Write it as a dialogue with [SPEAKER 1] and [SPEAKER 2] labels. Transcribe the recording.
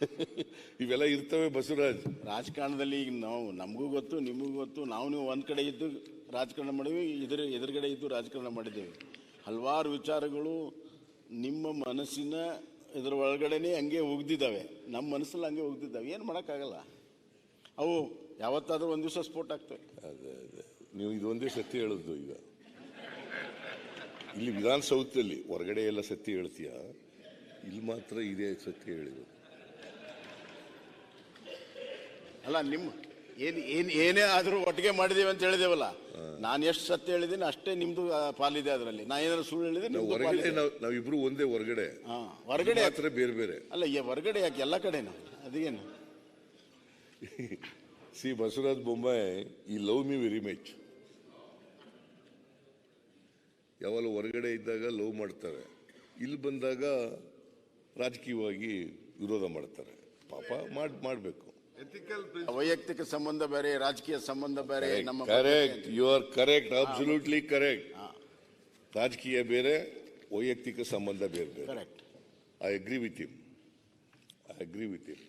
[SPEAKER 1] ಇವೆಲ್ಲ ಇರ್ತವೆ ಬಸವರಾಜ್.
[SPEAKER 2] ರಾಜಕಾರಣದಲ್ಲಿ ಈಗ ನಾವು ನಮಗೂ ಗೊತ್ತು ನಿಮಗೂ ಗೊತ್ತು ನಾವು ನೀವು ಒಂದು ಕಡೆ ಇದ್ದು ರಾಜಕಾರಣ ಮಾಡಿದ್ವಿ ಇದರ ಎದುರುಗಡೆ ಇದ್ದು ರಾಜಕಾರಣ ಮಾಡಿದ್ದೇವೆ. ಹಲವಾರು ವಿಚಾರಗಳು ನಿಮ್ಮ ಮನಸ್ಸಿನ ಇದರ ಒಳಗಡೆನೆ ಹಂಗೆ ಉಗ್ದಿದ್ದಾವೆ. ನಮ್ಮ ಮನಸ್ಸಲ್ಲಿ ಹಂಗೆ ಉಗ್ದಿದ್ದಾವೆ. ಏನು ಮಾಡೋಕ್ಕಾಗಲ್ಲ. ಅವು ಯಾವತ್ತಾದರೂ ಒಂದು ದಿವಸ ಸ್ಫೋಟ ಆಗ್ತವೆ.
[SPEAKER 1] ಅದೇ ಅದೇ. ನೀವು ಇದೊಂದೇ ಸತ್ಯ ಹೇಳೋದು ಈಗ. ಇಲ್ಲಿ ವಿಧಾನಸೌಧದಲ್ಲಿ ಹೊರಗಡೆ ಎಲ್ಲ ಸತ್ಯ ಹೇಳ್ತೀಯ? ಇಲ್ಲಿ ಮಾತ್ರ ಇದೇ ಸತ್ಯ ಹೇಳಿರೋದು.
[SPEAKER 2] ಅಲ್ಲ ನಿಮ್ಮ ಏನ್ ಏನ್ ಏನೇ ಆದ್ರೂ ಒಟ್ಟಿಗೆ ಮಾಡಿದೇವೆ ಅಂತ ಹೇಳಿದೇವಲ್ಲ ನಾನು ಎಷ್ಟು ಸತ್ಯ ಹೇಳಿದ್ದೀನಿ ಅಷ್ಟೇ ನಿಮ್ದು ಆ, ಪಾಲಿದೆ ಅದರಲ್ಲಿ. ನಾ ಏನಾದ್ರು ಸುಳ್ಳು ಹೇಳಿದ್ರೆ
[SPEAKER 1] ನಾವು
[SPEAKER 2] ನಿಮ್ದು
[SPEAKER 1] ಹೊರಗಡೆ
[SPEAKER 2] ಪಾಲಿದೆ.
[SPEAKER 1] ನಾವು ನಾವಿಬ್ರು ಒಂದೇ ಹೊರಗಡೆ.
[SPEAKER 2] ಹಾ ಹೊರಗಡೆ ಯಾಕೆ?
[SPEAKER 1] ಮಾತ್ರ ಬೇರೆ ಬೇರೆ.
[SPEAKER 2] ಅಲ್ಲ ಈ ಹೊರಗಡೆ ಯಾಕೆ? ಎಲ್ಲ ಕಡೆನ? ಅದೇನು
[SPEAKER 1] ಸಿ ಬಸವರಾಜ್ ಬೊಮ್ಮಾಯಿ ಈ ಲವ್ ಮಿ ವೆರಿ ಮಚ್. ಯಾವಾಗ ಹೊರಗಡೆ ಇದ್ದಾಗ ಲವ್ ಮಾಡ್ತಾರೆ. ಇಲ್ಲಿ ಬಂದಾಗ ರಾಜಕೀಯವಾಗಿ ವಿರೋಧ ಮಾಡ್ತಾರೆ. ಪಾಪ ಮಾಡ್ ಮಾಡಬೇಕು.
[SPEAKER 2] ವೈಯಕ್ತಿಕ ಸಂಬಂಧ ಬೇರೆ ರಾಜಕೀಯ ಸಂಬಂಧ ಬೇರೆ ನಮ್ಮ
[SPEAKER 1] correct you are correct absolutely correct ರಾಜಕೀಯ ಬೇರೆ ವೈಯಕ್ತಿಕ ಸಂಬಂಧ ಬೇರೆ
[SPEAKER 2] correct
[SPEAKER 1] I agree with him I agree with him